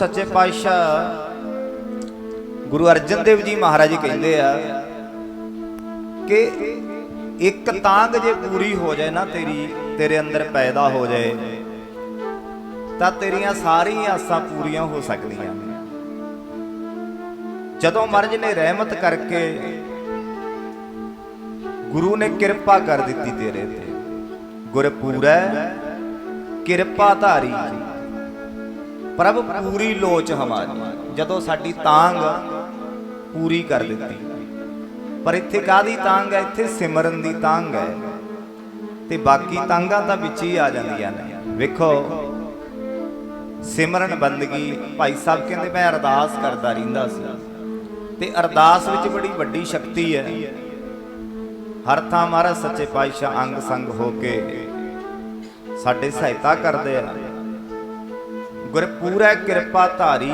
ਸੱਚੇ ਪਾਤਸ਼ਾਹ ਗੁਰੂ ਅਰਜਨ ਦੇਵ ਜੀ ਮਹਾਰਾਜ ਕਹਿੰਦੇ ਆ ਕਿ ਇੱਕ ਤਾਂਗ ਜੇ ਪੂਰੀ ਹੋ ਜਾਏ ਨਾ ਤੇਰੀ, ਤੇਰੇ ਅੰਦਰ ਪੈਦਾ ਹੋ ਜਾਏ, ਤਾਂ ਤੇਰੀਆਂ ਸਾਰੀਆਂ ਆਸਾਂ ਪੂਰੀਆਂ ਹੋ ਸਕਦੀਆਂ। ਜਦੋਂ ਮਰਜ਼ ਨੇ ਰਹਿਮਤ ਕਰਕੇ ਗੁਰੂ ਨੇ ਕਿਰਪਾ ਕਰ ਦਿੱਤੀ ਤੇਰੇ ਤੇ, ਗੁਰਪੂਰੈ ਕਿਰਪਾ ਧਾਰੀ ਪ੍ਰਭ ਪੂਰੀ ਲੋਚ ਹਮਾਰੀ। ਜਦੋਂ ਸਾਡੀ ਤਾਂਗ ਪੂਰੀ ਕਰ ਦਿੱਤੀ। ਪਰ ਇੱਥੇ ਕਾਦੀ ਤਾਂਗ ਹੈ? ਇੱਥੇ ਸਿਮਰਨ ਦੀ ਤਾਂਗ ਹੈ। ਤੇ ਬਾਕੀ ਤਾਂਗਾਂ ਤਾਂ ਵਿੱਚ ਹੀ ਆ ਜਾਂਦੀਆਂ ਨੇ। ਵੇਖੋ, ਸਿਮਰਨ ਬੰਦਗੀ ਭਾਈ ਸਾਹਿਬ ਕਹਿੰਦੇ, ਮੈਂ ਅਰਦਾਸ ਕਰਦਾ ਰਹਿੰਦਾ ਸੀ। ਤੇ ਅਰਦਾਸ ਵਿੱਚ ਬੜੀ ਵੱਡੀ ਸ਼ਕਤੀ ਹੈ। ਹਰ ਥਾਂ ਮਹਾਰਾਜ ਸੱਚੇ ਪਾਤਸ਼ਾਹ ਅੰਗ ਸੰਗ ਹੋ ਕੇ ਸਾਡੇ ਸਹਾਇਤਾ ਕਰਦੇ ਆ। ਗੁਰ ਪੂਰਾ ਕਿਰਪਾ ਧਾਰੀ,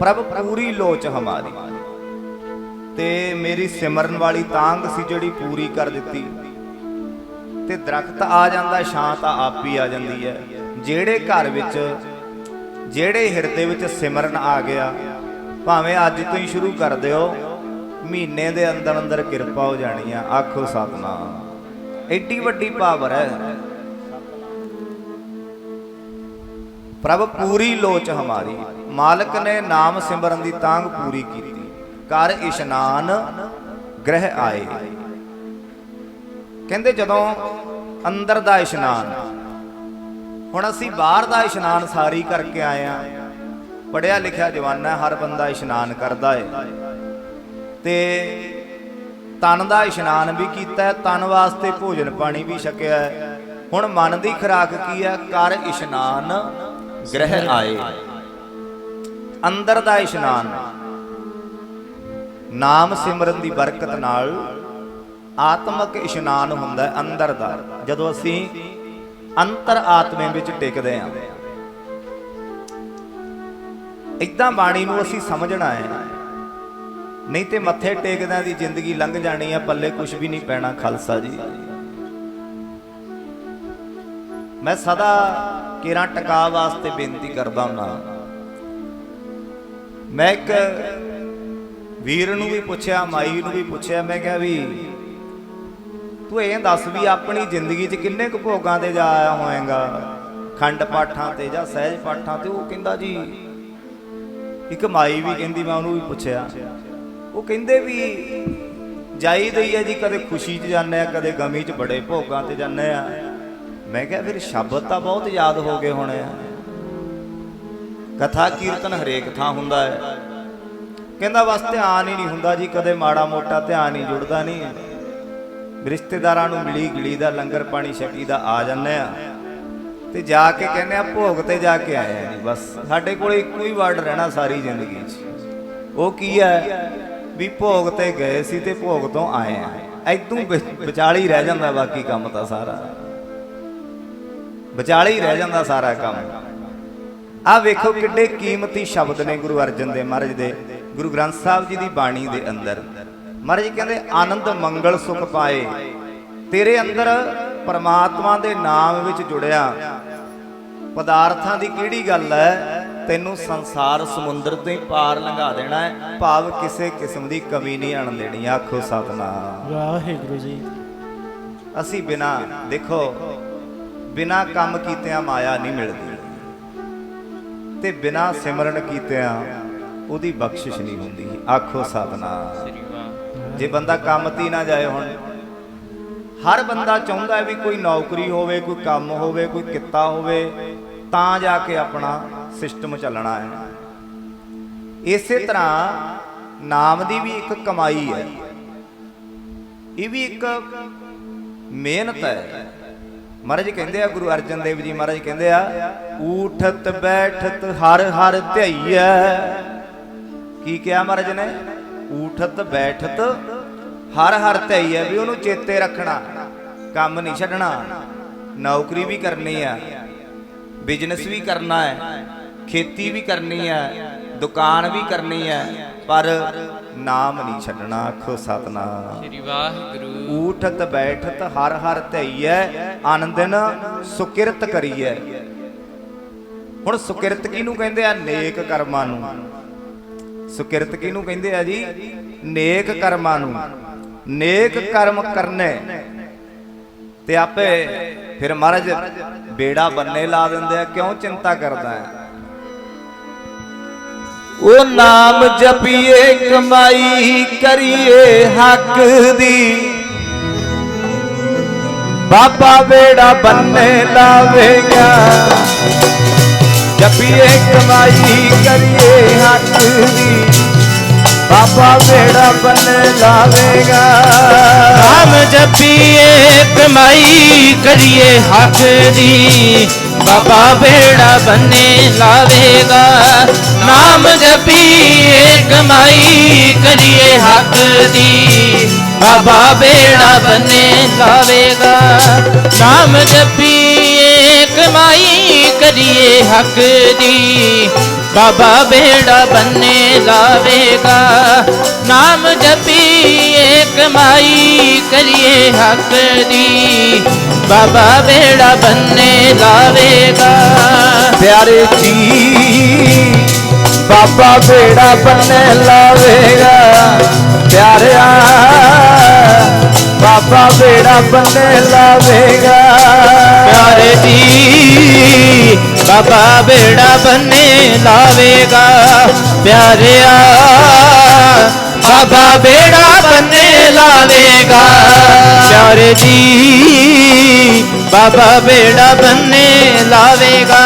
ਪ੍ਰਭ ਪੂਰੀ ਲੋਚ ਹਮਾਰੀ। ਤੇ ਮੇਰੀ ਸਿਮਰਨ ਵਾਲੀ ਤਾਂਗ ਸੀ ਜਿਹੜੀ ਪੂਰੀ ਕਰ ਦਿੱਤੀ। ਤੇ ਦਰਖਤ ਆ ਜਾਂਦਾ, ਛਾਂ ਤਾਂ ਆਪ ਹੀ ਆ ਜਾਂਦੀ ਹੈ। ਜਿਹੜੇ ਘਰ ਵਿੱਚ, ਜਿਹੜੇ ਹਿਰਦੇ ਵਿੱਚ ਸਿਮਰਨ ਆ ਗਿਆ, ਭਾਵੇਂ ਅੱਜ ਤੋਂ ਹੀ ਸ਼ੁਰੂ ਕਰ ਦਿਓ ਮਹੀਨੇ ਦੇ ਅੰਦਰ ਅੰਦਰ ਕਿਰਪਾ ਹੋ ਜਾਣੀ ਆ। ਆਖੋ ਸਤਨਾਮ। ਐਡੀ ਵੱਡੀ ਪਾਵਰ ਹੈ। ਪ੍ਰਭ ਪੂਰੀ ਲੋਚ ਹਮਾਰੀ। ਮਾਲਕ ਨੇ ਨਾਮ ਸਿਮਰਨ ਦੀ ਤਾਂਗ ਪੂਰੀ ਕੀਤੀ। ਕਰ ਇਸ਼ਨਾਨ ਗ੍ਰਹਿ ਆਏ। ਕਹਿੰਦੇ ਜਦੋਂ ਅੰਦਰ ਦਾ ਇਸ਼ਨਾਨ, ਹੁਣ ਅਸੀਂ ਬਾਹਰ ਦਾ ਇਸ਼ਨਾਨ ਸਾਰੀ ਕਰਕੇ ਆਏ ਆ। ਪੜਿਆ ਲਿਖਿਆ ਜਵਾਨਾ ਹਰ ਬੰਦਾ ਇਸ਼ਨਾਨ ਕਰਦਾ ਏ। ਤੇ ਤਨ ਦਾ ਇਸ਼ਨਾਨ ਵੀ ਕੀਤਾ ਹੈ, ਤਨ ਵਾਸਤੇ ਭੋਜਨ ਪਾਣੀ ਵੀ ਛਕਿਆ ਹੈ। ਹੁਣ ਮਨ ਦੀ ਖੁਰਾਕ ਕੀ ਹੈ? ਕਰ ਇਸ਼ਨਾਨ ਗ੍ਰਹਿ ਆਏ। ਅੰਦਰ ਦਾ ਇਸ਼ਨਾਨ। ਨਾਮ ਸਿਮਰਨ ਦੀ ਬਰਕਤ ਨਾਲ ਆਤਮਿਕ ਇਸ਼ਨਾਨ ਹੁੰਦਾ ਹੈ ਅੰਦਰ ਦਾ, ਜਦੋਂ ਅਸੀਂ ਅੰਤਰ ਆਤਮੇ ਵਿੱਚ ਟਿਕਦੇ ਹਾਂ। ਇਦਾਂ ਬਾਣੀ ਨੂੰ ਅਸੀਂ ਸਮਝਣਾ ਹੈ। ਨਹੀਂ ਤੇ ਮੱਥੇ ਟੇਕਦਿਆਂ ਦੀ ਜ਼ਿੰਦਗੀ ਲੰਘ ਜਾਣੀ ਹੈ, ਪੱਲੇ ਕੁਝ ਵੀ ਨਹੀਂ ਪੈਣਾ, ਖਾਲਸਾ ਜੀ। ਮੈਂ ਸਦਾ ਕਿਰਾਂ ਟਕਾ ਵਾਸਤੇ ਬੇਨਤੀ ਕਰਦਾ ਹਾਂ ਮੈਂ ਇੱਕ ਵੀਰ ਨੂੰ ਵੀ ਪੁੱਛਿਆ, ਮਾਈ ਨੂੰ ਵੀ ਪੁੱਛਿਆ, ਮੈਂ ਕਿਹਾ ਵੀ, ਤੂੰ ਇਹ ਦੱਸ ਵੀ ਆਪਣੀ ਜ਼ਿੰਦਗੀ 'ਚ ਕਿੰਨੇ ਕੁ ਭੋਗਾਂ ਤੇ ਜਾ ਆਇਆ ਹੋਏਗਾ? ਖੰਡ ਪਾਠਾਂ ਤੇ ਜਾਂ ਸਹਿਜ ਪਾਠਾਂ ਤੇ? ਉਹ ਕਹਿੰਦਾ ਜੀ, ਇੱਕ ਮਾਈ ਵੀ ਕਹਿੰਦੀ, ਮੈਂ ਉਹਨੂੰ ਵੀ ਪੁੱਛਿਆ। ਉਹ ਕਹਿੰਦੇ ਵੀ, ਜਾਈਦਾ ਹੀ ਹੈ ਜੀ, ਕਦੇ ਖੁਸ਼ੀ 'ਚ ਜਾਂਦੇ ਆ, ਕਦੇ ਗਮੀ 'ਚ ਬੜੇ ਭੋਗਾਂ ਤੇ ਜਾਂਦੇ ਆ। ਮੈਂ ਕਿਹਾ ਫਿਰ ਸ਼ਬਦ ਤਾਂ ਬਹੁਤ ਯਾਦ ਹੋ ਗਏ ਹੋਣੇ ਆ। ਕਥਾ ਕੀਰਤਨ ਹਰੇਕ ਥਾਂ ਹੁੰਦਾ ਹੈ। ਕਹਿੰਦਾ ਬਸ ਧਿਆਨ ਹੀ ਨਹੀਂ ਹੁੰਦਾ ਜੀ, ਕਦੇ ਮਾੜਾ ਮੋਟਾ ਧਿਆਨ ਹੀ ਜੁੜਦਾ ਨਹੀਂ ਰਿਸ਼ਤੇਦਾਰਾਂ ਨੂੰ ਮਿਲੀ ਗਿਲੀ ਦਾ ਲੰਗਰ ਪਾਣੀ ਛਕੀ ਦਾ ਆ ਜਾਂਦੇ ਆ। ਤੇ ਜਾ ਕੇ ਕਹਿੰਦੇ ਆ, ਭੋਗ ਤੇ ਜਾ ਕੇ ਆਏ ਜੀ, ਬਸ। ਸਾਡੇ ਕੋਲ ਇੱਕੋ ਹੀ ਵਰਡ ਰਹਿਣਾ ਸਾਰੀ ਜ਼ਿੰਦਗੀ 'ਚ। ਉਹ ਕੀ ਹੈ? ਵੀ ਭੋਗ ਤੇ ਗਏ ਸੀ ਤੇ ਭੋਗ ਤੋਂ ਆਏ ਆ। ਐਦੋਂ ਵਿਚਾਲੀ ਰਹਿ ਜਾਂਦਾ ਬਾਕੀ ਕੰਮ ਤਾਂ ਸਾਰਾ। ਵਿਚਾਲੇ ਹੀ ਰਹਿ ਜਾਂਦਾ ਸਾਰਾ ਕੰਮ। ਆ ਵੇਖੋ ਕਿੱਡੇ ਕੀਮਤੀ ਸ਼ਬਦ ਨੇ ਗੁਰੂ ਅਰਜਨ ਦੇਵ ਮਹਾਰਾਜ ਦੇ ਗੁਰੂ ਗ੍ਰੰਥ ਸਾਹਿਬ ਜੀ ਦੀ ਬਾਣੀ ਦੇ ਅੰਦਰ। ਮਹਾਰਾਜ ਕਹਿੰਦੇ ਆਨੰਦ ਮੰਗਲ ਸੁਖ ਪਾਏ। ਤੇਰੇ ਅੰਦਰ ਪਰਮਾਤਮਾ ਦੇ ਨਾਮ ਵਿੱਚ ਜੁੜਿਆ। ਪਦਾਰਥਾਂ ਦੀ ਕਿਹੜੀ ਗੱਲ ਹੈ? ਤੈਨੂੰ ਸੰਸਾਰ ਸਮੁੰਦਰ ਤੋਂ ਪਾਰ ਲੰਘਾ ਦੇਣਾ ਹੈ। ਭਾਵ ਕਿਸੇ ਕਿਸਮ ਦੀ ਕਮੀ ਨਹੀਂ ਆਣ ਦੇਣੀ। ਆਖੋ ਸਤਨਾਮ। ਵਾਹਿਗੁਰੂ ਜੀ। ਅਸੀਂ ਬਿਨਾ ਦੇਖੋ ਬਿਨਾ ਕੰਮ ਕੀਤਿਆਂ ਮਾਇਆ ਨਹੀਂ ਮਿਲਦੀ। ਤੇ ਬਿਨਾ ਸਿਮਰਨ ਕੀਤਿਆਂ ਉਹਦੀ ਬਖਸ਼ਿਸ਼ ਨਹੀਂ ਹੁੰਦੀ। ਆਖੋ ਸਤਨਾਮ। ਜੇ ਬੰਦਾ ਕੰਮ ਤੀ ਨਾ ਜਾਏ ਹੁਣ, ਹਰ ਬੰਦਾ ਚਾਹੁੰਦਾ ਹੈ ਵੀ ਕੋਈ ਨੌਕਰੀ ਹੋਵੇ, ਕੋਈ ਕੰਮ ਹੋਵੇ, ਕੋਈ ਕਿੱਤਾ ਹੋਵੇ, ਤਾਂ ਜਾ ਕੇ ਆਪਣਾ ਸਿਸਟਮ ਚੱਲਣਾ ਹੈ। ਇਸੇ ਤਰ੍ਹਾਂ ਨਾਮ ਦੀ ਵੀ ਇੱਕ ਕਮਾਈ ਹੈ। ਇਹ ਵੀ ਇੱਕ ਮਿਹਨਤ ਹੈ। ਮਹਾਰਾਜ ਕਹਿੰਦੇ ਆ, ਗੁਰੂ ਅਰਜਨ ਦੇਵ ਜੀ ਮਹਾਰਾਜ ਕਹਿੰਦੇ ਆ, ਊਠਤ ਬੈਠਤ ਹਰ ਹਰ ਧਈਐ ਕੀ ਕਿਹਾ ਮਹਾਰਾਜ ਨੇ? ਊਠਤ ਬੈਠਤ ਹਰ ਹਰ ਧਈਐ ਵੀ ਉਹਨੂੰ ਚੇਤੇ ਰੱਖਣਾ, ਕੰਮ ਨਹੀਂ ਛੱਡਣਾ, ਨੌਕਰੀ ਵੀ ਕਰਨੀ ਆ ਬਿਜ਼ਨਸ ਵੀ ਕਰਨਾ ਹੈ ਖੇਤੀ ਵੀ ਕਰਨੀ ਹੈ ਦੁਕਾਨ ਵੀ ਕਰਨੀ ਹੈ ਪਰ ਨਾਮ ਨਹੀਂ ਛੱਡਣਾ। ਆਖੋ ਸਤਨਾਮ। ਸ੍ਰੀ ਵਾਹਿਗੁਰੂ। ਊਠਤ ਬੈਠਤ ਹਰ ਹਰ ਧਈਐ ਆਨੰਦਨ ਸੁਕਿਰਤ ਕਰੀਐ। ਹੁਣ ਸੁਕਿਰਤ ਕਿਹਨੂੰ ਕਹਿੰਦੇ ਆ? ਨੇਕ ਕਰਮਾਂ ਨੂੰ। ਸੁਕਿਰਤ ਕਿਹਨੂੰ ਕਹਿੰਦੇ ਆ ਜੀ? ਨੇਕ ਕਰਮਾਂ ਨੂੰ। ਨੇਕ ਕਰਮ ਕਰਨੇ। ਤੇ ਆਪੇ ਫਿਰ ਮਹਾਰਾਜ ਬੇੜਾ ਬੰਨੇ ਲਾ ਦਿੰਦੇ ਆ ਕਿਉਂ ਚਿੰਤਾ ਕਰਦਾ ਹੈ? ਉਹ ਨਾਮ ਜਪੀਏ, ਕਮਾਈ ਕਰੀਏ ਹੱਕ ਦੀ। ਬਾਬਾ ਬੇੜਾ ਬੰਨੇ ਲਾਵੇਗਾ। ਜਪੀਏ, ਕਮਾਈ ਕਰੀਏ ਹੱਕ ਦੀ। ਬਾਬਾ ਬੇੜਾ ਬੰਨੇ ਲਾਵੇਗਾ। ਨਾਮ ਜਪੀਏ, ਕਮਾਈ ਕਰੀਏ ਹੱਕ ਦੀ। ਬਾਬਾ ਬੇੜਾ ਬੰਨੇ ਲਾਵੇਗਾ। ਨਾਮ ਜਪੀਏ, ਕਮਾਈ ਕਰੀਏ ਹੱਕ ਦੀ। ਬਾਬਾ ਬੇੜਾ ਬੰਨੇ ਜਾਵੇਗਾ ਨਾਮ ਜਪੀਏ, ਕਮਾਈ ਕਰੀਏ ਹੱਕ ਦੀ। ਬਾਬਾ ਬੇੜਾ ਬੰਨੇ ਲਾਵੇਗਾ ਨਾਮ ਜਪੀਏ, ਕਮਾਈ ਕਰੀਏ ਹੱਕ ਦੀ। ਬਾਬਾ ਬੇੜਾ ਬੰਨੇ ਲਾਵੇਗਾ ਪਿਆਰੇ ਜੀ ਬਾਬਾ ਬੇੜਾ ਬੰਨੇ ਲਾਵੇਗਾ। ਪਿਆਰਿਆ, ਬਾਬਾ ਬੇੜਾ ਬੰਨੇ ਲਾਵੇਗਾ। ਪਿਆਰੇ ਜੀ, ਬਾਬਾ ਬੇੜਾ ਬੰਨੇ ਲਾਵੇਗਾ। ਪਿਆਰਿਆ, ਬਾਬਾ ਬੇੜਾ ਬੰਨੇ ਲਾਵੇਗਾ। ਪਿਆਰੇ ਜੀ ਬਾਬਾ ਬੇੜਾ ਬੰਨੇ ਲਾਵੇਗਾ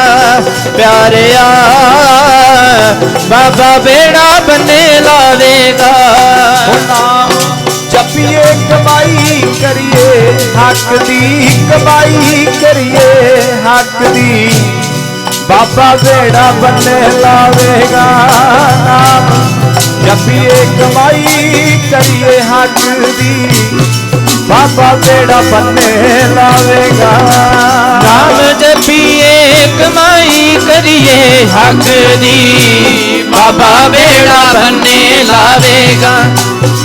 ਪਿਆਰਿਆ ਬਾਬਾ ਬੇੜਾ ਬੰਨੇ ਲਾਵੇਗਾ। ਨਾਮ ਜਪੀਏ, ਕਮਾਈ ਕਰੀਏ, ਹੱਕ ਦੀ ਕਮਾਈ ਕਰੀਏ, ਹੱਕ ਦੀ। ਬਾਬਾ ਬੇੜਾ ਬੰਨੇ ਲਾਵੇਗਾ, ਨਾਮ ਜਪੀਏ ਕਮਾਈ ਕਰੀਏ ਹੱਕ ਦੀ। ਬਾਬਾ ਬੇੜਾ ਬੰਨੇ ਲਾਵੇਗਾ। ਨਾਮ ਜਪੀਏ ਕਮਾਈ, ਕਰੀਏ ਹੱਕ ਦੀ। ਬਾਬਾ ਬੇੜਾ ਬੰਨੇ ਲਾਵੇਗਾ।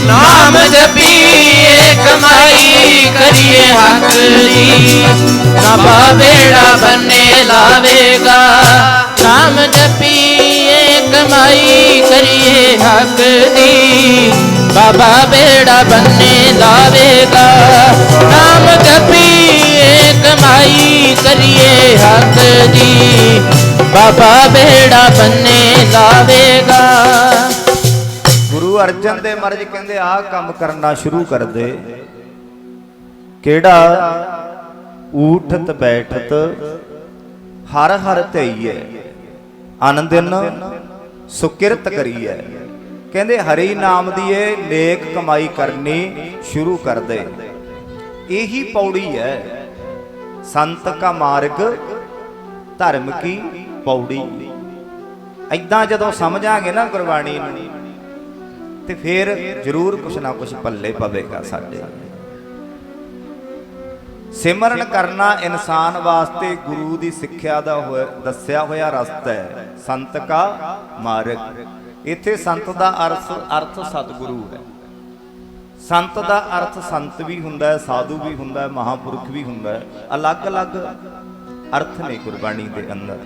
ਨਾਮ ਜਪੀਏ ਕਮਾਈ, ਕਰੀਏ ਹੱਕ ਦੀ। ਬਾਬਾ ਬੇੜਾ ਬੰਨੇ ਲਾਵੇਗਾ। ਨਾਮ ਜਪੀਏ ਕਮਾਈ ਕਰੀਏ ਹੱਕ ਦੀ। ਬਾਬਾ ਬੇੜਾ ਬੰਨੇ ਲਾਵੇਗਾ। ਨਾਮ ਜਪੀਏ, ਕਮਾਈ ਕਰੀਏ ਹੱਕ ਦੀ। ਬਾਬਾ ਬੇੜਾ ਬੰਨੇ ਲਾਵੇਗਾ। ਗੁਰੂ ਅਰਜਨ ਦੇ ਮਹਾਰਾਜ ਕਹਿੰਦੇ, ਆਹ ਕੰਮ ਕਰਨਾ ਸ਼ੁਰੂ ਕਰ ਦੇ। ਕਿਹੜਾ? ਊਠਤ ਬੈਠਤ, ਹਰ ਹਰ ਧਈਐ ਆਨੰਦਨ ਸੁਕਿਰਤ ਕਰੀਐ। ਕਹਿੰਦੇ, ਹਰੀ ਨਾਮ ਦੀ ਇਹ ਨੇਕ ਕਮਾਈ ਕਰਨੀ ਸ਼ੁਰੂ ਕਰ ਦੇ। ਇਹੀ ਪੌੜੀ ਹੈ ਸੰਤ ਕਾ ਮਾਰਗ, ਧਰਮ ਕੀ ਪੌੜੀ। ਐਦਾਂ ਜਦੋਂ ਸਮਝਾਂਗੇ ਨਾ ਗੁਰਬਾਣੀ ਨੂੰ, ਤੇ ਫਿਰ ਜ਼ਰੂਰ ਕੁਛ ਨਾ ਕੁਛ ਪੱਲੇ ਪਵੇਗਾ ਸਾਡੇ। ਸਿਮਰਨ ਕਰਨਾ ਇਨਸਾਨ ਵਾਸਤੇ ਗੁਰੂ ਦੀ ਸਿੱਖਿਆ ਦਾ ਹੋਇਆ- ਦੱਸਿਆ ਹੋਇਆ ਰਸਤਾ ਹੈ। ਸੰਤ ਕਾ ਮਾਰਗ। ਇੱਥੇ ਸੰਤ ਦਾ ਅਰਥ ਅਰਥ ਸਤਿਗੁਰੂ ਹੈ। ਸੰਤ ਦਾ ਅਰਥ ਸੰਤ ਵੀ ਹੁੰਦਾ ਹੈ, ਸਾਧੂ ਵੀ ਹੁੰਦਾ ਹੈ, ਮਹਾਪੁਰਖ ਵੀ ਹੁੰਦਾ ਹੈ। ਅਲੱਗ-ਅਲੱਗ ਅਰਥ ਨੇ ਗੁਰਬਾਣੀ ਦੇ ਅੰਦਰ।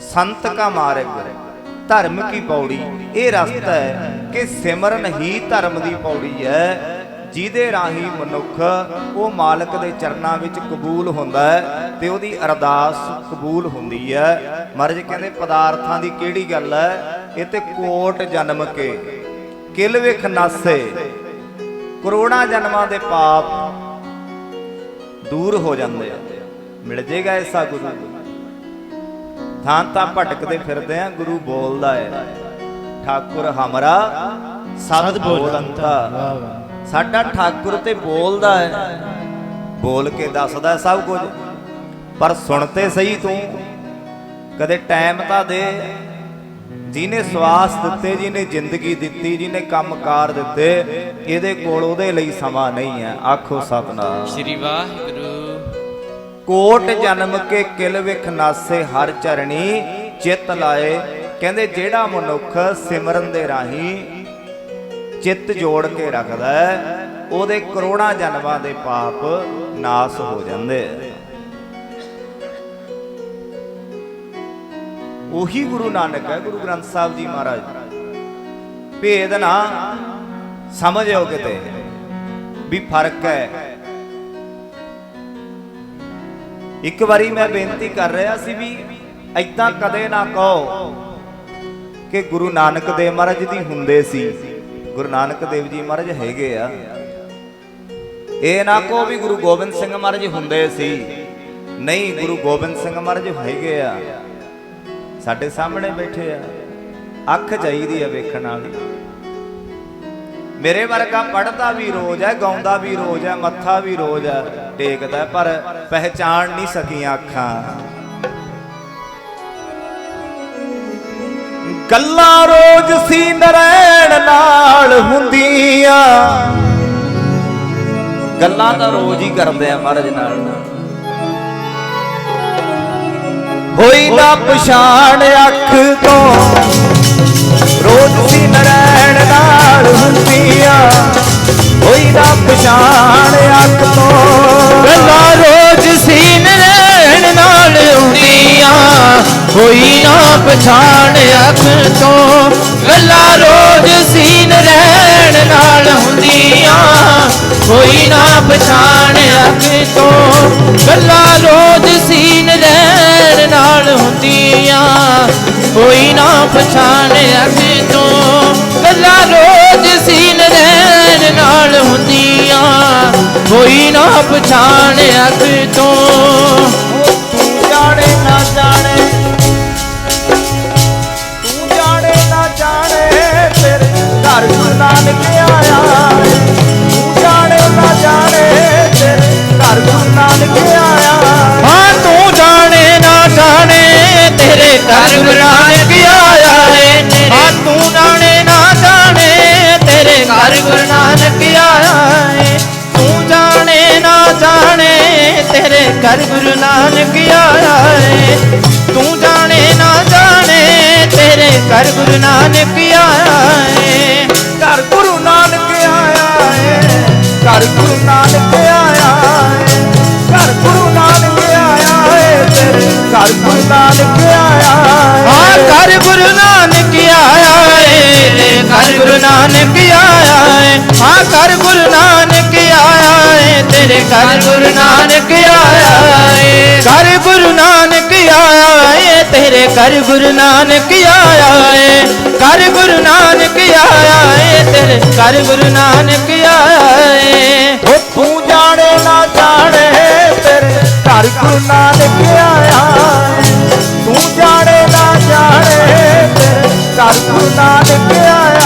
ਸੰਤ ਕਾ ਮਾਰਗ, ਧਰਮ ਕੀ ਪੌੜੀ? ਇਹ ਰਸਤਾ ਹੈ ਕਿ ਸਿਮਰਨ ਹੀ ਧਰਮ ਦੀ ਪੌੜੀ ਹੈ। ਜਿਹਦੇ ਰਾਹੀਂ ਮਨੁੱਖ ਉਹ ਮਾਲਕ ਦੇ ਚਰਨਾਂ ਵਿੱਚ ਕਬੂਲ ਹੁੰਦਾ ਹੈ ਤੇ ਉਹਦੀ ਅਰਦਾਸ ਕਬੂਲ ਹੁੰਦੀ ਹੈ। ਮਹਾਰਾਜ ਕਹਿੰਦੇ ਪਦਾਰਥਾਂ ਦੀ ਕਿਹੜੀ ਗੱਲ ਹੈ? ਇਹ ਤੇ ਕੋਟ ਜਨਮ ਕੇ, ਕਿਲ ਵਿਖ ਨਾਸੇ, ਕਰੋੜਾਂ ਜਨਮਾਂ ਦੇ ਪਾਪ ਦੂਰ ਹੋ ਜਾਂਦੇ ਆ। ਮਿਲ ਜੇਗਾ ਐਸਾ ਗੁਰੂ? ਥਾਂ ਤਾਂ ਭਟਕਦੇ ਫਿਰਦੇ ਆ, ਗੁਰੂ ਬੋਲਦਾ ਹੈ। ਠਾਕੁਰ ਹਮਰਾ ਸਤ ਬੋਲੰਤਾ ਸਾਡਾ ਠਾਕੁਰ ਤੇ ਬੋਲਦਾ ਹੈ। ਬੋਲ ਕੇ ਦੱਸਦਾ ਸਭ ਕੁਝ। ਪਰ ਸੁਣ ਤੇ ਸਹੀ ਤੂੰ। ਕਦੇ ਟਾਈਮ ਤਾਂ ਦੇ। ਜਿਹਨੇ ਸਵਾਸ ਦਿੱਤੇ ਜਿਹਨੇ ਜ਼ਿੰਦਗੀ ਦਿੱਤੀ ਜਿਹਨੇ ਕੰਮਕਾਰ ਦਿੱਤੇ ਇਹਦੇ ਕੋਲ ਉਹਦੇ ਲਈ ਸਮਾਂ ਨਹੀਂ ਹੈ। ਆਖੋ ਸਤਨਾਮ। ਸ਼੍ਰੀ ਵਾਹਿਗੁਰੂ। ਕੋਟ ਜਨਮ ਕੇ ਕਿਲ ਵਿਖ ਨਾਸੇ ਹਰ ਚਰਣੀ ਚਿੱਤ ਲਾਏ। ਕਹਿੰਦੇ ਜਿਹੜਾ ਮਨੁੱਖ ਸਿਮਰਨ ਦੇ ਰਾਹੀਂ ਚਿੱਤ ਜੋੜ ਕੇ ਰੱਖਦਾ ਹੈ, ਉਹਦੇ ਕਰੋੜਾਂ ਜਨਮਾਂ ਦੇ ਪਾਪ ਨਾਸ ਹੋ ਜਾਂਦੇ ਆ। ਉਹੀ ਗੁਰੂ ਨਾਨਕ ਹੈ, ਗੁਰੂ ਗ੍ਰੰਥ ਸਾਹਿਬ ਜੀ ਮਹਾਰਾਜ। ਭੇਦ ਨਾ ਸਮਝਿਓ ਕਿਤੇ ਵੀ ਫ਼ਰਕ ਹੈ। ਇੱਕ ਵਾਰੀ ਮੈਂ ਬੇਨਤੀ ਕਰ ਰਿਹਾ ਸੀ ਵੀ ਐਦਾਂ ਕਦੇ ਨਾ ਕਹੋ ਕਿ ਗੁਰੂ ਨਾਨਕ ਦੇਵ ਮਹਾਰਾਜ ਦੀ ਹੁੰਦੇ ਸੀ। ਗੁਰੂ ਨਾਨਕ ਦੇਵ ਜੀ ਮਹਾਰਾਜ ਹੈਗੇ ਆ। ਇਹ ਨਾ ਕੋ ਵੀ ਗੁਰੂ ਗੋਬਿੰਦ ਸਿੰਘ ਮਹਾਰਾਜ ਹੁੰਦੇ ਸੀ। ਨਹੀਂ, ਗੁਰੂ ਗੋਬਿੰਦ ਸਿੰਘ ਮਹਾਰਾਜ ਹੈਗੇ ਆ। ਸਾਡੇ ਸਾਹਮਣੇ ਬੈਠੇ ਆ। ਅੱਖ ਚਾਹੀਦੀ ਆ ਵੇਖਣ ਵਾਲੀ। ਮੇਰੇ ਵਰਗਾ ਪੜਦਾ ਵੀ ਰੋਜ਼ ਹੈ ਗਾਉਂਦਾ ਵੀ ਰੋਜ਼ ਹੈ ਮੱਥਾ ਵੀ ਰੋਜ਼ ਹੈ ਟੇਕਦਾ, ਪਰ ਪਹਿਚਾਣ ਨਹੀਂ ਸਕੀਆਂ ਅੱਖਾਂ। ਗੱਲਾਂ ਰੋਜ਼ ਸੀ ਨਰੈਣ ਨਾਲ ਹੁੰਦੀਆਂ। ਗੱਲਾਂ ਤਾਂ ਰੋਜ਼ ਹੀ ਕਰਦੇ ਆ ਮਹਾਰਾਜ ਨਾਲ ਹੋਈ ਨਾ ਪਛਾਣ ਅੱਖ ਤੋਂ। ਰੋਜ਼ ਸੀ ਨਰੈਣ ਨਾਲ ਹੁੰਦੀਆਂ। ਹੋਈ ਨਾ ਪਛਾਣ ਅੱਖ ਤੋਂ। ਗੱਲਾਂ ਰੋਜ਼ ਹੋਈ ਨਾ ਪਛਾਣ ਅੱਖ ਤੋਂ। ਗੱਲਾਂ ਰੋਜ਼ ਸੀਨ ਰਹਿਣ ਨਾਲ ਹੁੰਦੀਆਂ। ਹੋਈ ਨਾ ਪਛਾਣ ਅੱਖ ਤੋਂ। ਗੱਲਾਂ ਰੋਜ਼ ਸੀਨ ਰਹਿਣ ਨਾਲ ਹੁੰਦੀਆਂ। ਹੋਈ ਨਾ ਪਛਾਣ ਅੱਖ ਤੋਂ। ਗੱਲਾਂ ਰੋਜ਼ ਸੀਨ ਰਹਿਣ ਨਾਲ ਹੁੰਦੀਆਂ। ਹੋਈ ਨਾ ਪਛਾਣ ਅੱਖ ਤੋਂ। ਘਰ ਗੁਰੂ ਨਾਨਕ ਆਇਆ ਏ, ਘਰ ਗੁਰੂ ਨਾਨਕ ਆਇਆ ਏ, ਘਰ ਗੁਰੂ ਨਾਨਕ ਆਇਆ ਏ, ਘਰ ਗੁਰੂ ਨਾਨਕ ਆਇਆ ਏ ਤੇਰੇ ਘਰ ਗੁਰੂ ਨਾਨਕ ਆਇਆ ਹਾਂ, ਘਰ ਗੁਰੂ ਨਾਨਕ ਆਇਆ ਏ, ਘਰ ਗੁਰੂ ਨਾਨਕ ਆਇਆ ਏ। ਹਾਂ, ਘਰ ਗੁਰੂ ਨਾਨਕ ਤੇਰੇ ਘਰ ਗੁਰੂ ਨਾਨਕ ਆਇਆ ਏ। ਘਰ ਗੁਰੂ ਨਾਨਕ ਆਇਆ ਏ। ਤੇਰੇ ਘਰ ਗੁਰੂ ਨਾਨਕ ਆਇਆ ਏ। ਘਰ ਗੁਰੂ ਨਾਨਕ ਆਇਆ ਏ। ਤੇਰੇ ਘਰ ਗੁਰੂ ਨਾਨਕ ਆਇਆ ਏ। ਉਹ ਤੂੰ ਜਾਣੇ ਨਾ ਜਾਣੇ ਤੇਰੇ ਘਰ ਗੁਰੂ ਨਾਨਕ ਆਇਆ। ਤੂੰ ਜਾਣੇ ਨਾ ਜਾਣੇ ਤੇਰੇ ਘਰ ਗੁਰੂ ਨਾਨਕ ਆਇਆ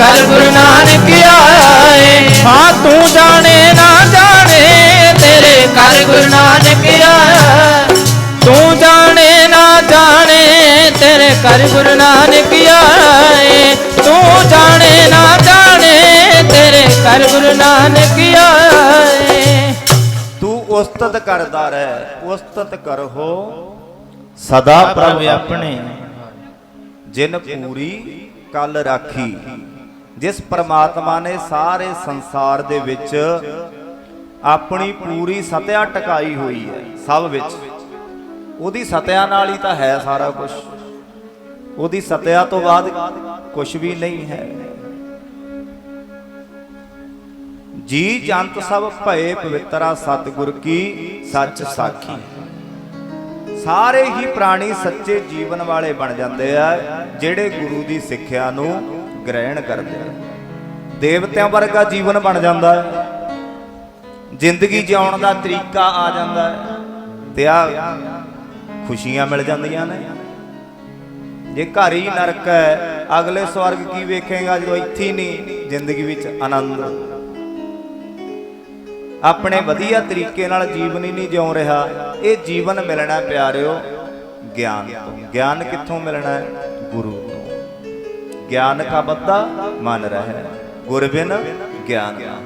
ਤੇਰੇ ਘਰ ਗੁਰੂ ਨਾਨਕ ਆਇਆ ਏ ਹਾਂ ਤੂੰ ਜਾਣੇ ਨਾ ਜਾਣੇ ਤੇਰੇ ਘਰ ਗੁਰੂ ਨਾਨਕ ਆਇਆ ਤੂੰ ਜਾਣੇ ਨਾ ਜਾਣੇ ਤੇਰੇ ਘਰ ਗੁਰੂ ਨਾਨਕ ਆਇਆ ਏ ਤੂੰ ਜਾਣੇ ਨਾ ਜਾਣੇ ਤੇਰੇ ਘਰ ਗੁਰੂ ਨਾਨਕ ਆਇਆ ਏ ਤੂੰ ਉਸਤਤ ਕਰਦਾ ਰਹਿ ਉਸਤਤ ਕਰਹੋ ਸਦਾ ਪ੍ਰਭ ਆਪਣੇ ਜਿਨ ਪੂਰੀ ਕਲ ਰਾਖੀ। ਜਿਸ ਪਰਮਾਤਮਾ ਨੇ ਸਾਰੇ ਸੰਸਾਰ ਦੇ ਵਿੱਚ ਆਪਣੀ ਪੂਰੀ ਸਤਿਆ ਟਿਕਾਈ ਹੋਈ ਹੈ, ਸਭ ਵਿੱਚ। ਉਹਦੀ ਸਤਿਆ ਨਾਲ ਹੀ ਤਾਂ ਹੈ ਸਾਰਾ ਕੁਝ ਉਹਦੀ ਸਤਿਆ ਤੋਂ ਬਾਅਦ ਕੁਝ ਵੀ ਨਹੀਂ ਹੈ। ਜੀ ਜੰਤ ਸਭ ਭਏ ਪਵਿੱਤਰਾ ਸਤਿਗੁਰ ਕੀ ਸੱਚ ਸਾਖੀ। ਸਾਰੇ ਹੀ ਪ੍ਰਾਣੀ ਸੱਚੇ ਜੀਵਨ ਵਾਲੇ ਬਣ ਜਾਂਦੇ ਆ, ਜਿਹੜੇ ਗੁਰੂ ਦੀ ਸਿੱਖਿਆ ਨੂੰ ਗ੍ਰਹਿਣ ਕਰਦੇ ਆ। ਦੇਵਤਿਆਂ ਵਰਗਾ ਜੀਵਨ ਬਣ ਜਾਂਦਾ ਹੈ। ਜ਼ਿੰਦਗੀ ਜਿਉਣ ਦਾ ਤਰੀਕਾ ਆ ਜਾਂਦਾ ਹੈ। ਤੇ ਆ ਖੁਸ਼ੀਆਂ ਮਿਲ ਜਾਂਦੀਆਂ ਨੇ। ਜੇ ਘਰ ਹੀ ਨਰਕ ਹੈ, ਅਗਲੇ ਸਵਰਗ ਕੀ ਵੇਖੇਗਾ ਜਦੋਂ ਇੱਥੇ ਨਹੀਂ, ਜ਼ਿੰਦਗੀ ਵਿੱਚ ਆਨੰਦ? ਆਪਣੇ ਵਧੀਆ ਤਰੀਕੇ ਨਾਲ ਜੀਵਨ ਹੀ ਨਹੀਂ ਜਿਉ ਰਿਹਾ। ਇਹ ਜੀਵਨ ਮਿਲਣਾ ਹੈ ਪਿਆਰਿਓ, ਗਿਆਨ ਤੋਂ। ਗਿਆਨ ਕਿੱਥੋਂ ਮਿਲਣਾ ਹੈ? ਗੁਰੂ ਤੋਂ ਗਿਆਨ ਕਾ ਬੱਦਾ ਮਨ ਰਹਿ ਗੁਰਬਿਨ ਗਿਆਨ ਨਾ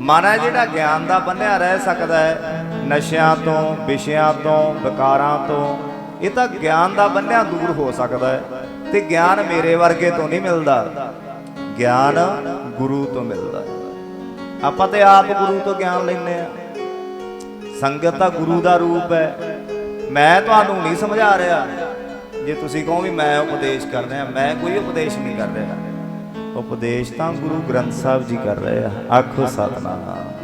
ਮਨ ਹੈ ਜਿਹੜਾ ਗਿਆਨ ਦਾ ਬੰਨਿਆ ਰਹਿ ਸਕਦਾ ਹੈ, ਨਸ਼ਿਆਂ ਤੋਂ, ਵਿਸ਼ਿਆਂ ਤੋਂ, ਵਿਕਾਰਾਂ ਤੋਂ, ਇਹ ਤਾਂ ਗਿਆਨ ਦਾ ਬੰਨਿਆ ਦੂਰ ਹੋ ਸਕਦਾ ਹੈ, ਤੇ ਗਿਆਨ ਮੇਰੇ ਵਰਗੇ ਤੋਂ ਨਹੀਂ ਮਿਲਦਾ। ਗਿਆਨ ਗੁਰੂ ਤੋਂ ਮਿਲਦਾ ਆਪਾਂ ਤੇ ਆਪ ਗੁਰੂ ਤੋਂ ਗਿਆਨ ਲੈਨੇ ਆ ਸੰਗਤ ਤਾਂ ਗੁਰੂ ਦਾ ਰੂਪ ਹੈ। ਮੈਂ ਤੁਹਾਨੂੰ ਨਹੀਂ ਸਮਝਾ ਰਿਹਾ। ਜੇ ਤੁਸੀਂ ਕਹੋ ਵੀ ਮੈਂ ਉਪਦੇਸ਼ ਕਰ ਰਿਹਾ, ਮੈਂ ਕੋਈ ਉਪਦੇਸ਼ ਨਹੀਂ ਕਰ ਰਿਹਾ। ਉਪਦੇਸ਼ ਤਾਂ ਗੁਰੂ ਗ੍ਰੰਥ ਸਾਹਿਬ ਜੀ ਕਰ ਰਹੇ ਆ। ਆਖੋ ਸਤਨਾਮ।